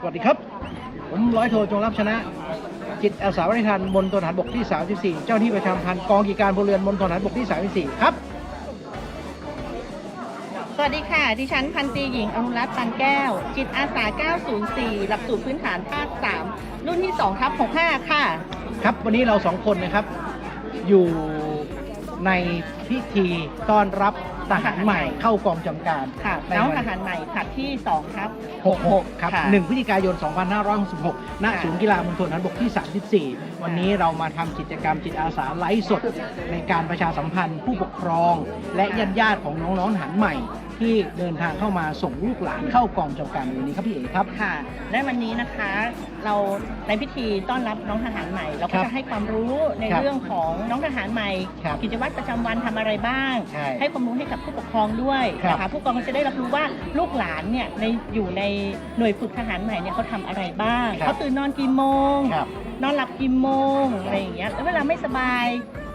สวัสดีครับ ผมร้อยโทจงรับชนะ จิตอาสาวัฒนทันมณฑลทหารบกที่ 34 เจ้าหน้าที่ประชาสัมพันธ์กองกิจการพลเรือนมณฑลทหารบกที่ 34 ครับ สวัสดีค่ะ ดิฉันพันตรีหญิงอนุรัตน์ปันแก้ว จิตอาสา 904 หลักสูตรพื้นฐานภาค 3 รุ่นที่2ทับ65 ค่ะ ครับ วันนี้เราสองคนนะครับ อยู่ในพิธีต้อนรับ ทหารใหม่เข้ากองจำการค่ะในน้องวันทหารใหม่ผัดที่2ครับ 66 ครับ ค่ะ1พฤศจิกายน 2566ณค่ะศูนย์กีฬามณฑลทหารบกที่ 34 วันนี้เรามาทำกิจกรรมจิตอาสาไลฟ์สด ในการประชาสัมพันธ์ผู้ปกครอง และญาติญาติๆของน้องๆทหารใหม่ ที่เดินทางเข้ามาส่งลูกหลานเข้ากองจำการในวันนี้ครับพี่เอ๋ครับ ค่ะ และวันนี้นะคะเราในพิธีต้อนรับน้องทหารใหม่ เราครัก็บจะให้ความรู้ในครับเรื่องของน้องทหารใหม่ ครับกิจวัตรประจำวันทำอะไรบ้าง ใช่ให้ความรู้ให้กับผู้ปกครองด้วยครับนะคะผู้ปกครองก็จะได้รับรู้ว่าลูกหลานเนี่ยในอยู่ในหน่วยฝึกทหารใหม่เนี่ยเขาทำอะไรบ้างครับ เขาตื่นนอนกี่โมง ครับ นอนหลับกี่โมงอะไรอย่างเงี้ยแล้วเวลาไม่สบาย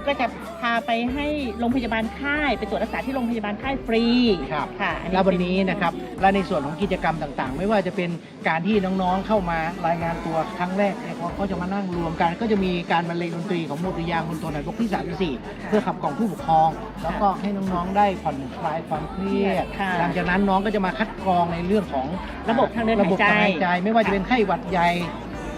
ก็จะพาไปให้โรงพยาบาลค่ายไปตรวจรักษาที่โรงพยาบาลค่ายฟรีครับค่ะอัแล้ววันเป็นี้นะครับ และในส่วนของกิจกรรมต่างๆ ไม่ว่าจะเป็นการที่น้องๆเข้ามารายงานตัวครั้งแรกเนี่ยเขาเขาจะมานั่งรวมกัน ก็จะมีการบรรเลงดนตรีของโมตุยางบนตัวหน่วยบกที่34เพื่อขับกล่อมผู้ปกครอง แล้วก็ให้น้องๆได้ผ่อนคลายความเครียดค่ะหลังจากนั้นน้องก็จะมาคัดกรองในเรื่องของระบบทางเดินระบบหายใจทางหายใจ ไม่ว่าจะเป็นไข้หวัดใหญ่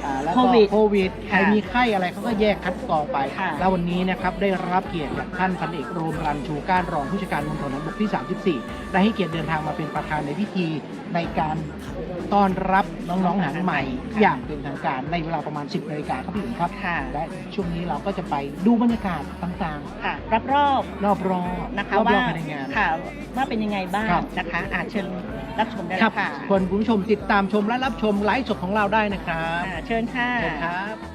อ่าแล้วก็โควิด โควิดใครค่ะมีไข้อะไรเขาก็แยกคัดกรองไป ค่ะ แล้ววันนี้นะครับได้รับเกียรติจากท่านพันเอกโรมรันชูการรองผู้จัดการมณฑลทหารบกที่ 34 ได้ให้เกียรติเดินทางมาเป็นประธานในพิธีในการต้อนรับน้องๆทหารใหม่ อย่างเป็นทางการในเวลาประมาณ 10นาฬิกาครับพี่หญิงครับ ค่ะและช่วงนี้เราก็จะไปดูบรรยากาศต่างค่ะรับรอบๆ รอบๆนะคะรอบว่าๆภายในงาน ค่ะว่าเป็นยังไงบ้างครับ นะคะอาเชิญ รับชมได้คแล้รับวค่ะคนคุณผู้ชมติดตามชมและรับชมไลฟ์สดของเราได้นะครับค่ะเชิญค่ะ เชิญครับ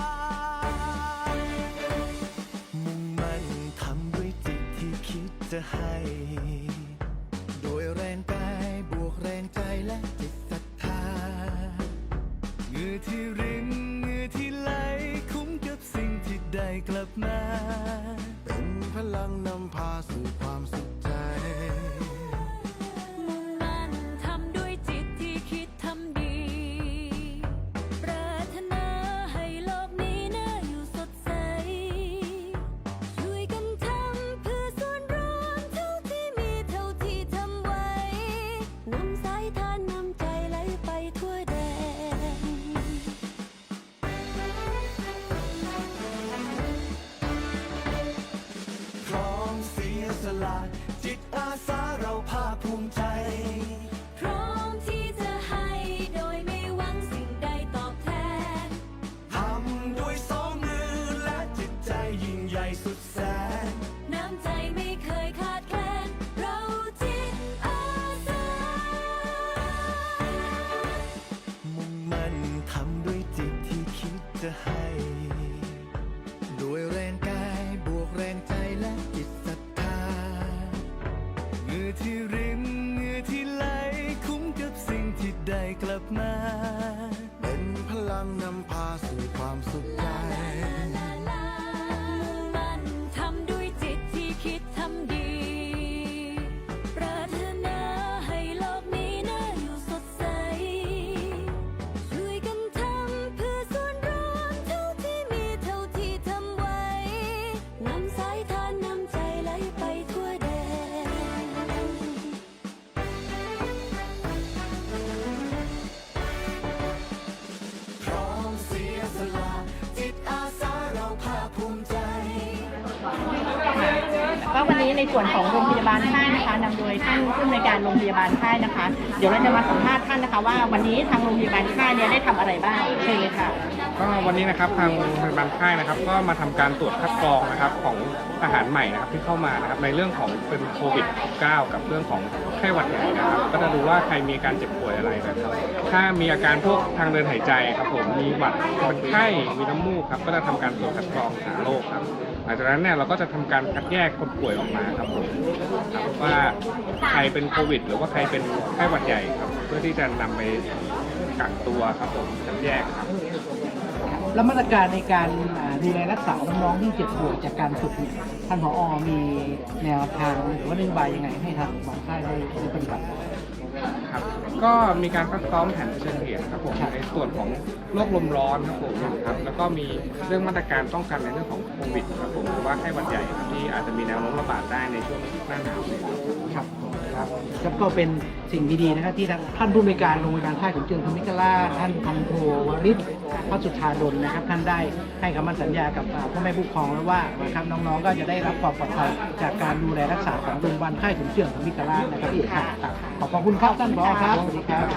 กลับมา ก็วันนี้ในส่วนของโรงพยาบาลค่ายนะคะนำโดยท่านผู้อำนวยการโรงพยาบาลค่ายนะคะ เดี๋ยวเราจะมาสัมภาษณ์ท่านนะคะ ว่าวันนี้ทางโรงพยาบาลค่ายเนี่ยได้ทำอะไรบ้างเชิญเลยค่ะ ก็วันนี้นะครับทางโรงพยาบาลค่ายนะครับ ก็มาทำการตรวจคัดกรองนะครับของทหารใหม่นะครับที่เข้ามานะครับในเรื่องของเป็นโควิด -19 กับเรื่องของไข้หวัดใหญ่นะครับก็จะดูว่าใครมีอาการเจ็บป่วยอะไรนะครับ ถ้ามีอาการพวกทางเดินหายใจครับผมมีหวัดเป็นไข้มีน้ำมูกครับก็จะทำการตรวจคัดกรองหาโรคครับ หลังจากนั้นเนี่ยเราก็จะทำการคัดแยกคนป่วยออกมาครับผมครับว่าใครเป็นโควิด หรือว่าใครเป็นไข้หวัดใหญ่ครับ เพื่อที่จะนำไปกักตัวครับผมคัดแยกครับแล้วมาตรการในการดูแลรักษาน้องๆที่เจ็บป่วยจากการฝึกเนี่ย ท่านผอมีแนวทางหรือว่านโยบายยังไงให้ทางบางค่ายได้ได้ปฏิบัติ ครับก็มีการซักซ้อมแผนเผชิญเหตุครับผมครับในส่วนของโรคลมร้อนครับผมครับแล้วก็มีเรื่องมาตรการป้องกันในเรื่องของโควิดครับผมหรือว่าไข้หวัดใหญ่ครับที่อาจจะมีแนวโน้มระบาดได้ในช่วงหน้าหนาวเนี่ยครับ ครับ ครับครับก็เป็นสิ่งดีๆนะครับที่ท่านผู้บริการโรงพยาบาลค่าขุนเจืองธมิกราชท่านพันโทวริศพระสุธาดลนะครับ ท่านได้ให้คำมั่นสัญญากับพ่อแม่ผู้ปกครองแล้วว่านะครับน้องๆก็จะได้รับความปลอดภัยจากการดูแลรักษาของโรงพยาบาลค่าขุนเจืองธมิกราชนะครับพี่ครับครับขอบคุณครับท่านผอครับสวัสดีครับ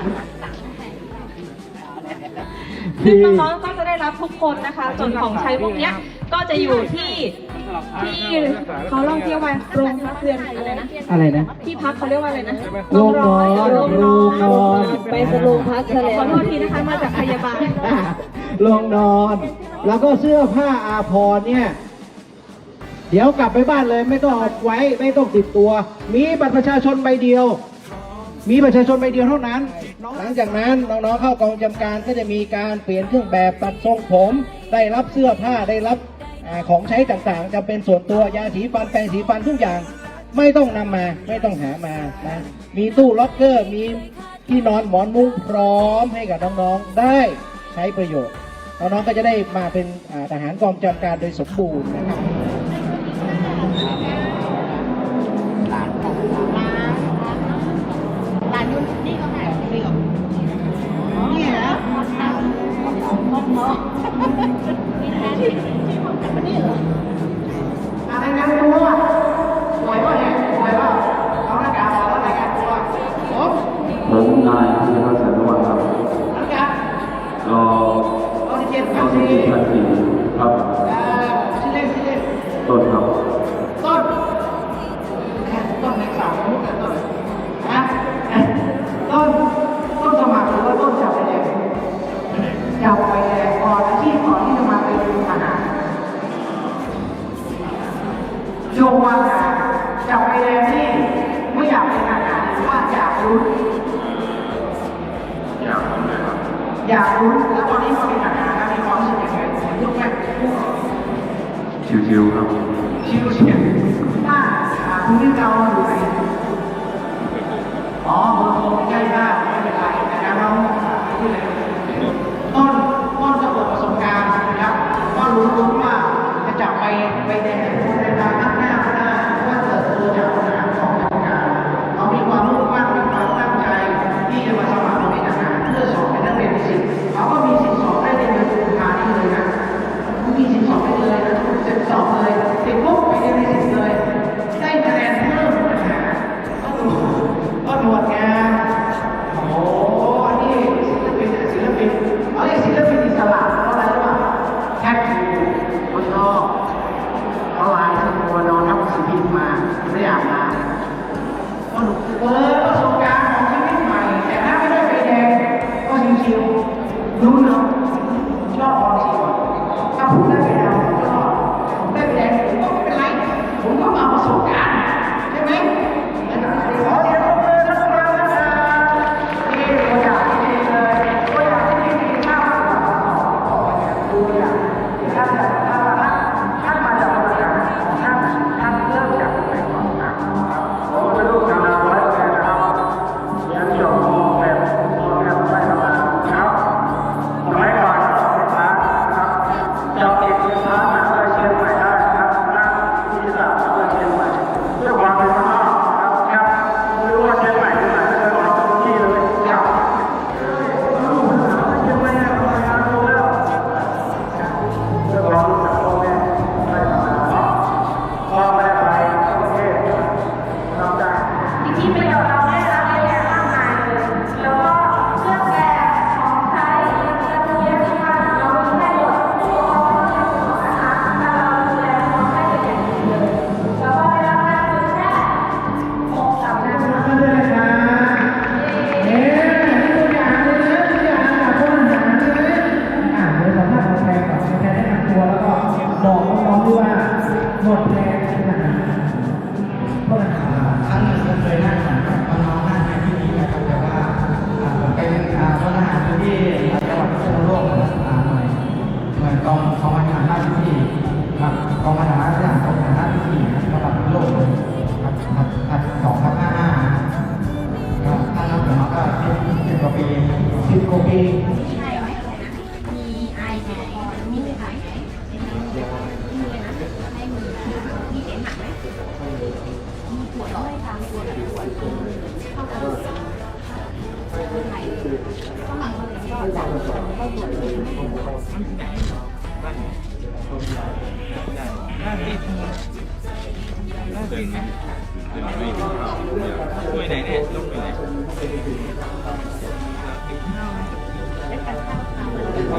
ซึ่งน้องๆก็จะได้รับทุกคนนะคะส่วนของใช้พวกนี้ก็จะอยู่ที่ ที่เขาลองเที่ยวไปโรงพักเรือนอะไรนะ อะไรนะ ที่พักเขาเรียกว่าอะไรนะโรงนอนโรงนอนไปสโรงพักซะแล้วขอโทษทีนะคะมาจากพยาบาลลงนอน แล้วก็เสื้อผ้าอาภรณ์เนี่ย เดี๋ยวกลับไปบ้านเลยไม่ต้องเอาไว้ไม่ต้องติดตัว มีบัตรประชาชนใบเดียว มีประชาชนใบเดียวเท่านั้น หลังจากนั้นน้องๆเข้ากองประจำการก็จะมีการเปลี่ยนเครื่องแบบตัดทรงผม ได้รับเสื้อผ้าได้รับอา ของใช้ต่างๆ จะเป็นส่วนตัวยาสีฟันแปรงสีฟันทุกอย่างไม่ต้องนำมาไม่ต้องหามานะมีตู้ล็อกเกอร์มีที่นอนหมอนมุ้งพร้อมให้กับน้องๆได้ใช้ประโยชน์น้องๆก็จะได้มาเป็นทหารกองจำการโดยสมบูรณ์นะครับร้านยุ่นนี่ นี่เหรออะไรนะตัวากรู้แล้วตอนนี้มาเป็นทหารแล้วมีความรู้สึกยังไงขอยุกแม่ชิวๆครับชิวเฉียดบ้านคุณที่เราอยู่ไหนอ๋อบอร์โทรใกล้บ้านไม่เป็นไรนะครับเราที่ไหนต้น ช่วยไหนเน่ลงไปไหน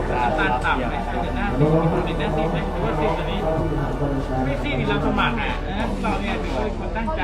ขาตันต่ำไหมเป็นหน้าซีเป็นหน้าซีไหมหรือว่าซีตัวนี้ ไม่ซีนี่เราสมัครอะเราเนี่ยถือว่าตั้งใจ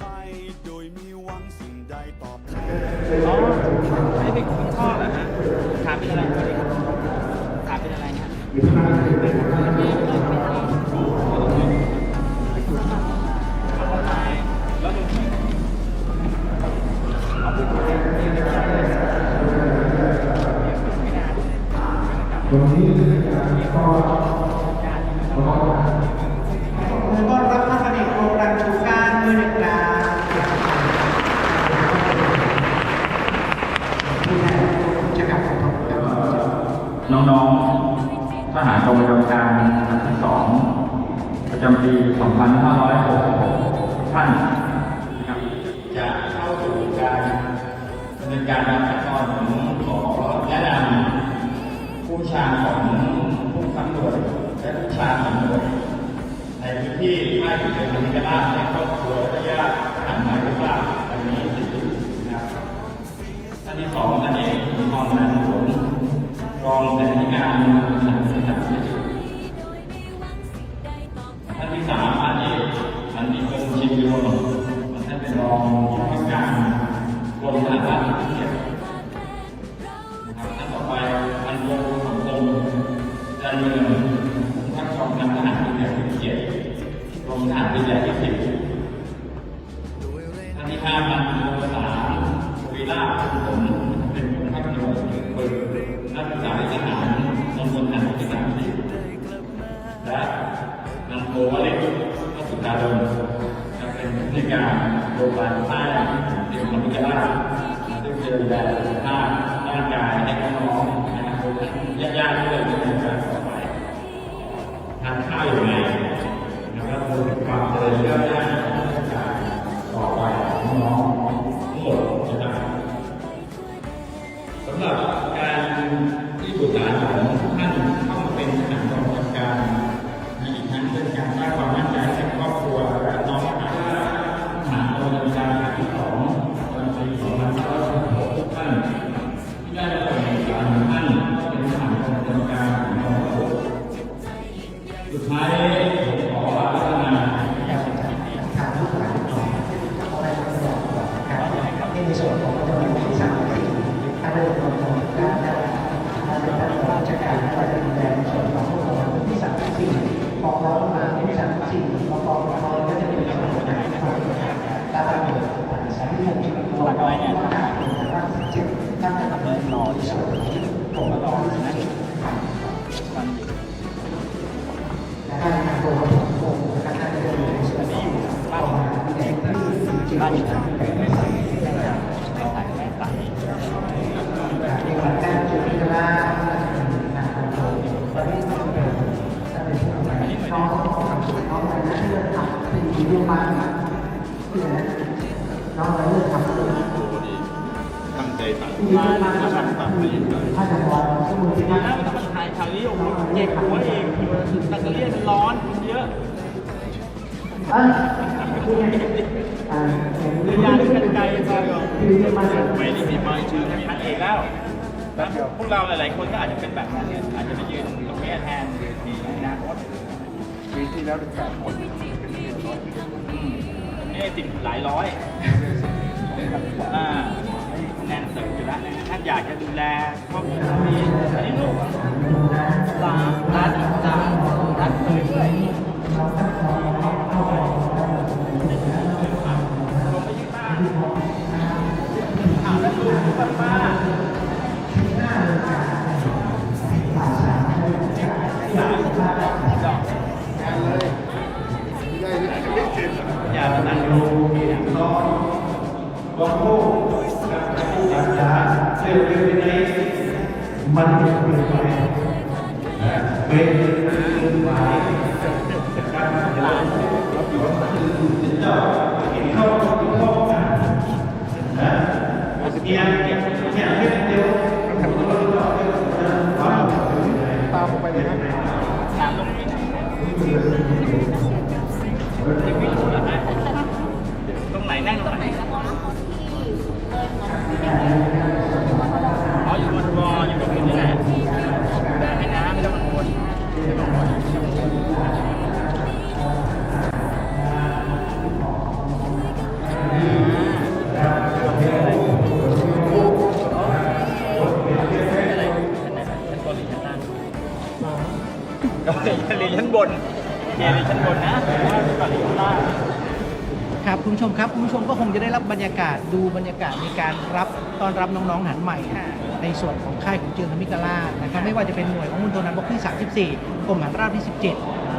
ให้โดยมีหวังสิ่งใดตอบแทน อ๋ออันนี้เป็นคุณชอบเหรอฮะถาเป็นอะไรขาเป็นอะไรเนี่ยวันนี้เป็นการก็ขอต้อนรับท่า น้องๆทหารกองประจำการอันที่สองประจำปี 2566 ท่านจะเข้าสู่การดำเนินการรับขั้นตอนของขอแนะนำผู้ชาของผู้ตำรวจและผู้ชาของหน่วยในพื้นที่ค่ายเกิดเหตุการณ์นครอบ เจ็บหัวเองแบเรียมัร้อนเยอะเนี่ยาเรือยนกันไกลไปหรอไปนี่มีมาชื่อมีพันเอกแล้วพวกเราหลาย ๆ คนก็อาจจะเป็นแบบนั้นอาจจะไปยืนตรงนี้แทนเวทีอนาคตปีที่แล้วเถึนแปดคนนี่ติดหลายร้อยอ่าแน่นเติมอยู่แล้วท่านอยากจะดูแลครอบครัวที่อันนี้ลูก รักสามรักรักรัก ตามไปเลยนะตรงไหนนั่งตรงไหน เรียนชั้นบนเรียนชั้นบนนะก่อนเรียนชั้นล่างครับคุณผู้ชมครับคุณผู้ชมก็คงจะได้รับบรรยากาศดูบรรยากาศในการรับต้อนรับน้องๆหันใหม่ค่ะในส่วนของค่ายของเจืองธมิกราชนะครับไม่ว่าจะเป็นหน่วยของมณฑลทหารบกที่ 34กรมทหารราบที่ 17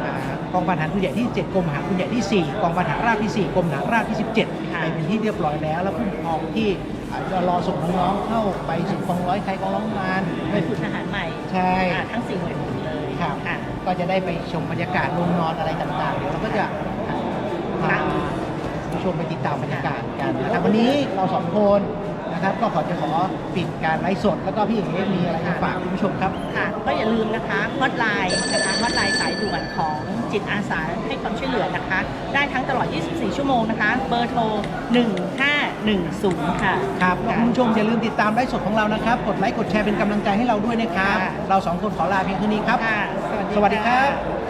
อ่ากองพันทหารผู้ใหญ่ที่ 7 กรมทหารผู้ใหญ่ที่ 4 กองพันทหารราบที่ 4 กรมทหารราบที่ 17ค่ะไปเป็นที่เรียบร้อยแล้ว แล้วผู้ปกครองที่อาจจะรอส่งน้องๆเข้าไปสู่กองร้อยใครกองร้องงานหน่วยฝึกทหารใหม่ใช่อ่าทั้งสี่หน่วยฝึ กเลยครับค่ะก็จะได้ไปชมบรรยากาศโรงนอนอะไรต่างๆ เดี๋ยวเราก็จะพาผู้ชมไปติดตามบรรยากาศกันนะครับ วันนี้เราสองคนนะครับก็ขอจะขอปิดการไลฟ์สด แล้วก็พี่เอ๋มีอะไรมาฝากคุณผู้ชมครับ ค่ะ ก็อย่าลืมนะคะฮอตไลน์นะคะฮอตไลน์สายด่วนของจิตอาสาให้ความช่วยเหลือนะคะ ได้ทั้งตลอด 24 ชั่วโมงนะคะ เบอร์โทร 1510 ค่ะ ครับแล้วคุณผู้ชมอย่าลืมติดตามไลฟ์สดของเรานะครับ กดไลค์กดแชร์เป็นกำลังใจให้เราด้วยนะครับค่ะเราสองคนขอลาเพียงเท่านี้ครับค่ะ สวัสดีครับะ